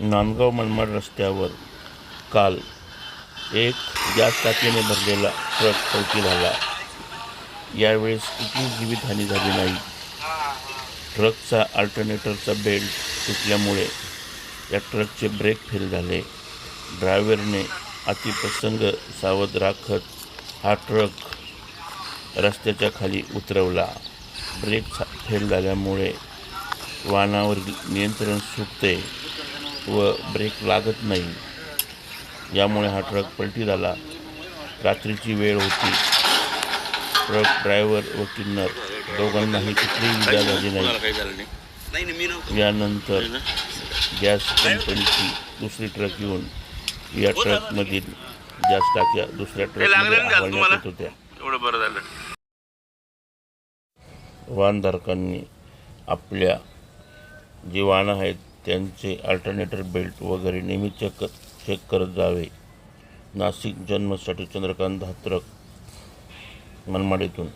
नांदगाव मनमाड रस्त्यावर काल एक गॅस टाकीने भरलेला ट्रक चौकी झाला. यावेळेस कुठलीच जीवितहानी झाली नाही. ट्रकचा अल्टरनेटरचा बेल्ट तुटल्यामुळे या ट्रकचे ब्रेक फेल झाले. ड्रायव्हरने अतिप्रसंग सावध राखत हा ट्रक रस्त्याच्या खाली उतरवला. ब्रेक सा- फेल झाल्यामुळे वाहनावरील नियंत्रण सुटते. व ब्रेक लागत नाही. यामुळे हा ट्रक पलटी झाला. रात्रीची वेळ होती. ट्रक ड्रायव्हर व किन्नर दोघांनाही कुठलीही इजा झाली नाही. यानंतर गॅस कंपनीची दुसरी ट्रक येऊन या ट्रकमधील गॅस टाक्या दुसऱ्या ट्रकमध्ये? येत होत्या. एवढं बरं झालं. वाहनधारकांनी आपल्या जी वाहनं आहेत त्यांचे अल्टरनेटर बेल्ट वगैरे नेहमी चेक चेक करत जावे. नाशिक जन्मसाठी चंद्रकांत धात्रक मनमाडीतून.